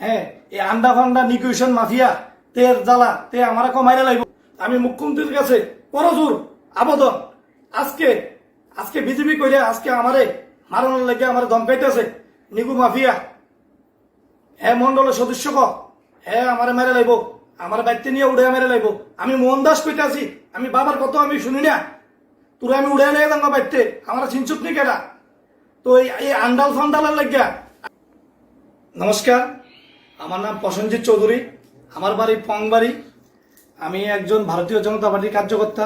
হ্যাঁ এই আন্ডা ফান্ডা নিকুয়েশন মাফিয়া তের জ্বালা, তে আমার কমাইরে লাগবে আমি মুখ্যমন্ত্রীর কাছে করজোর আবেদন। আজকে আজকে বিজেপি কইরে আজকে আমারে মারানোর লাগে আমার ধমকাইতেছে নিকু মাফিয়া। হ্যাঁ মন্ডলের সদস্য ক হ্যাঁ আমারে মেরে লাইব, আমার বাড়িতে নিয়ে উড়ে মেরে লাইব। আমি মোহন দাস কইতে আছি, আমি বাবার কত আমি শুনি না। তোরা আমি উড়ে নিয়ে যাব বাড়িতে আমার চিনচুপ নি কেডা? তো এই এই আন্ডাল ফান্ডালের লাগিয়া। নমস্কার। আমার নাম প্রসেনজিৎ চৌধুরী। আমার বাড়ি পংবাড়ি। আমি একজন ভারতীয় জনতা পার্টির কার্যকর্তা।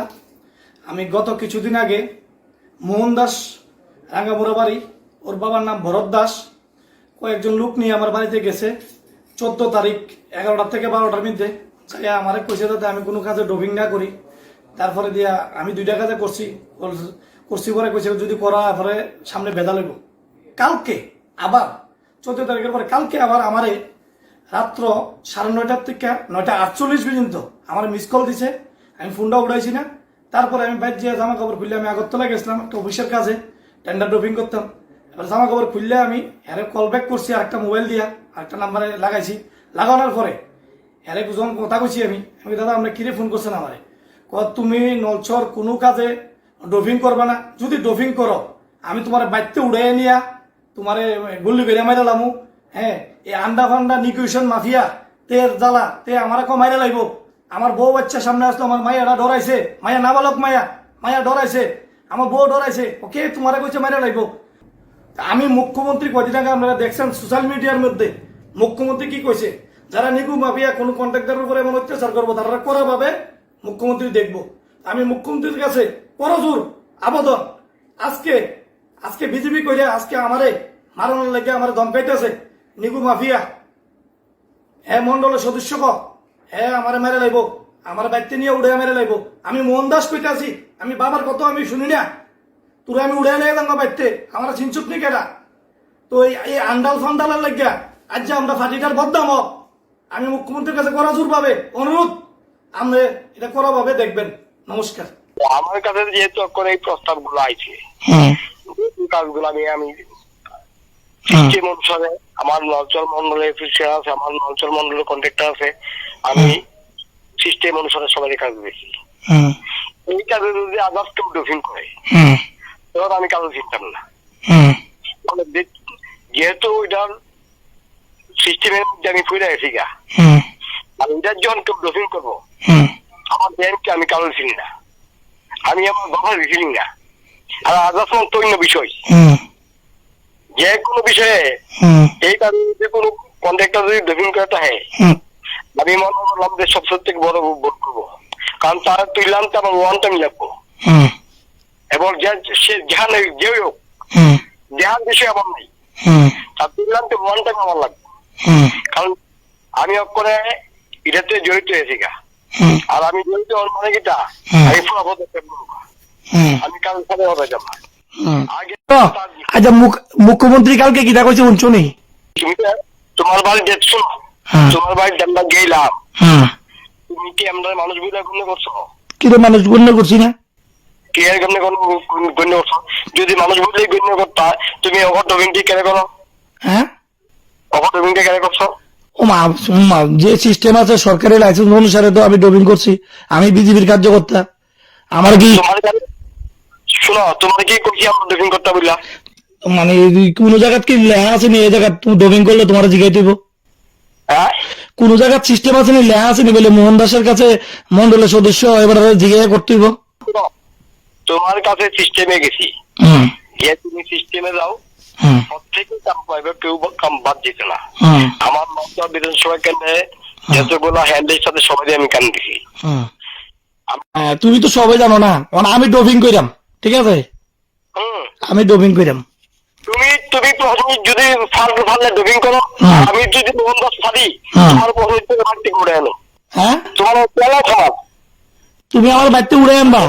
আমি গত কিছুদিন আগে মোহন দাস রাঙ্গামুড়া বাড়ি, ওর বাবার নাম ভরত দাস। কয়েকজন লোক নিয়ে আমার বাড়িতে গেছে চোদ্দ তারিখ এগারোটা থেকে বারোটার মধ্যে। যাই আমার কইছে যাতে আমি কোনো কাজে ডোবিং না করি। তারপরে দিয়া আমি দুইটা কাজে করছি। করছি পরে কইছে যদি করা পরে সামনে বেদা লাগবো কালকে আবার, চোদ্দ তারিখের পরে কালকে আবার আমারে রাত্র সাড়ে নয়টার থেকে নয়টা আটচল্লিশ পর্যন্ত আমার মিস কল দিছে। আমি ফোনটা উড়াইছি না। তারপরে আমি বাইর যে জামা কাপড় খুললে আমি আগরতলা গেছিলাম, একটা অফিসের কাজে টেন্ডার ড্রপিং করতাম। এবার জামা কাপড় খুললে আমি হ্যারে কল ব্যাক করছি আর একটা মোবাইল দিয়া, আরেকটা নাম্বারে লাগাইছি। লাগানোর পরে হ্যারে যখন কথা কইছি আমি। আমি দাদা, আমরা কিরে ফোন করছেন আমারে? ক তুমি নলছর কোনো কাজে ড্রপিং করবা না। যদি ড্রপিং করো, আমি তোমার বাইতে উড়াই নিয়া তোমারে গুল্লি করে মাইরা লামু। হ্যাঁ এই আন্ডা ফান্ডা নিকুয়েশন মাফিয়া তের জ্বালা, তে আমার মাইরা লাগব আমার বউ বাচ্চা সামনে আসলো, আমার মায়েরা ডরাইছে। মায়া নাবালক মায়া মায়া ডরাইছে। আমার বউ ডরাইছে। ওকে, তোমারে কইছে মাইরা লাগব আমি মুখ্যমন্ত্রী কদিন আগে আপনারা দেখছেন সোশ্যাল মিডিয়ার মধ্যে। মুখ্যমন্ত্রী কি কইছে? যারা নিকু মাফিয়া, কোনো কন্ট্রাক্টরের উপরে এমন অত্যাচার করব, তারা করা পাবে মুখ্যমন্ত্রী দেখব। আমি মুখ্যমন্ত্রীর কাছে করজোর আবেদন। আজকে আজকে বিজেপি কইরে আজকে আমারে মারানোর লাগে আমার ধমকাইতেছে। Nico mafia. হ্যাঁ মন্ডলের সদস্য ক হ্যাঁ আমারে মেরে লাইব আমার বাড়িতে নিয়ে উড়ে মেরে লাইব। আমি মোহন দাস কইতে আছি আমি বাবার কত আমি শুনি না। তোরা আমি উড়ে নিয়ে যাব বাড়িতে আমার চিনচুপ নি কেডা? তো এই আন্ডাল ফান্ডালের লাগিয়া আজ যে আমরা ফাটিটার বদনাম হোক, আমি মুখ্যমন্ত্রীর কাছে করা জোর পাবে অনুরোধ। আপনি এটা করা পাবে দেখবেন। নমস্কার। আমার কাছে যেহেতু এখন এই প্রস্তাবগুলো আইছে কাজগুলো আমি আমি সিস্টেম অনুসারে আমার নলচল মন্ডলের অফিসে আছে আমার নলচল মন্ডলের কন্ট্রাক্টর আছে। আমি সিস্টেম অনুসারে সবাই কাজ দিয়েছি এই কাজে যদি আদার্স কেউ ডোফিং করে তখন আমি কাজে চিনতাম না। মানে যেহেতু ওইটার সিস্টেমের মধ্যে আমি ফুলে আছি গা। আর ওইটার যখন কেউ ডোফিং করব আমার ব্যাংককে আমি কারও চিনি না। আমি আমার বাবার চিনি না। আর আদার্স তো অন্য বিষয় যে কোনো বিষয়ে এই কারণে যে কোনো কন্ট্রাক্টর যদি করতে হয় আমি মনে করলাম যে সবচেয়ে থেকে বড় ভোট করব। কারণ তারা তুললাম তো আমার ওয়ান টাইম লাগবো। এবং সে যাহা নেই যে হোক যাহার বিষয় আমার নেই তার তুললাম তো ওয়ান টাইম আমার লাগবে। কারণ আমি করে এটাতে জড়িত হয়েছি গা। আর আমি জড়িত হওয়ার মানে কিটা আমি পুরো পদক্ষেপ। আমি কাল সাথে হবে যাব আগে আচ্ছা মুখ্যমন্ত্রী কালকে কি কইছে নেই তুমি তোমার বাড়ি দেখছ? হ্যাঁ। তোমার বাড়ি আমরা গেলাম। তুমি কি আমরা মানুষগুলা করছ? কিরে মানুষ করছি না? কি গণ্য করছ? যদি মানুষ বললেই গণ্য করতা তুমি অভর ডবিংটি কেন করো? হ্যাঁ? অভর ডবিংটি কেন করছ? যে সিস্টেম আছে সরকারি লাইসেন্স অনুসারে তো আমি ডবিং করছি। আমি বিজেপির কার্যকর্তা। আমার কি শোনো তোমার কি কইছি আমরা ডবিং করতে বললা? মানে কোন জায়গাত কি লেখা আছে নি? এই জায়গাত তুমি ডবিং করলে তোমার জিগাই দিব। হ্যাঁ? কোন জায়গাত সিস্টেম আছে নি? লেখা আছে নি বলে মোহন দাসের কাছে মন্ডলের সদস্য এবার জিজ্ঞাসা করতে শোনো, তোমার কাছে সিস্টেমে গেছি। গিয়ে তুমি সিস্টেমে যাও প্রত্যেকে কাম পাইবে কেউ কাম বাদ দিতে না। আমার মমতা বিধানসভা কেন্দ্রে যতগুলো হ্যান্ডের সাথে সবাই আমি কান দিছি। হ্যাঁ, তুমি তো সবাই জানো না। কারণ আমি ডবিং কইরাম ঠিক আছে? আমি ডবিং কইরাম। তুমি তুমি প্রথমে যদি ফার্স্ট ফার্লে ডবিং করো হ্যাঁ। আমি যদি মোহন দাস ফারি হ্যাঁ। তোমার প্রথমে থেকে বাড়তি করে আনো হ্যাঁ? তোমার তেলা খারাপ তুমি আমার বাড়িতে উড়ে আনবা।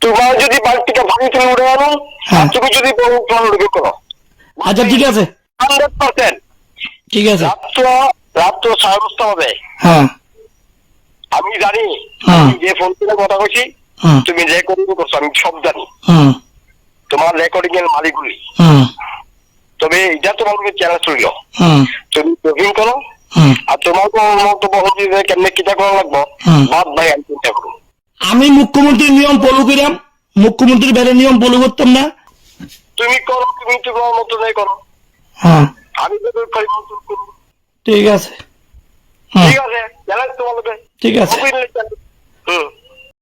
তোমার যদি বাড়ি থেকে ফারি তুমি উড়ে আনো হ্যাঁ। তুমি যদি তোমার ডবিং করো। আচ্ছা ঠিক আছে। Hundred percent. ঠিক আছে। রাত্র রাত্র সাড়ে দশটা হবে। হ্যাঁ। আমি জানি। যে ফোন করে কথা কইছি তুমি রেকর্ডিং করছ আমি সব জানি। হুম তোমার রেকর্ডিং এর মালিকগুলি। হুম। তবে এটা তোমাকে চ্যালেঞ্জ হুম। তুমি ব্লগিং করো। হুম। আর তোমার মন্তব্য হচ্ছে যে কেমনে কিটা করা লাগবো বাদ ভাই আমি চিন্তা করুন আমি মুখ্যমন্ত্রীর নিয়ম ফলো করিলাম। মুখ্যমন্ত্রীর বাইরে নিয়ম ফলো করতাম না। তুমি করো তুমি তোমার মতো নেই করো। হ্যাঁ। আমি তো ঠিক আছে। ঠিক আছে তোমার ঠিক আছে। চ্যালেঞ্জ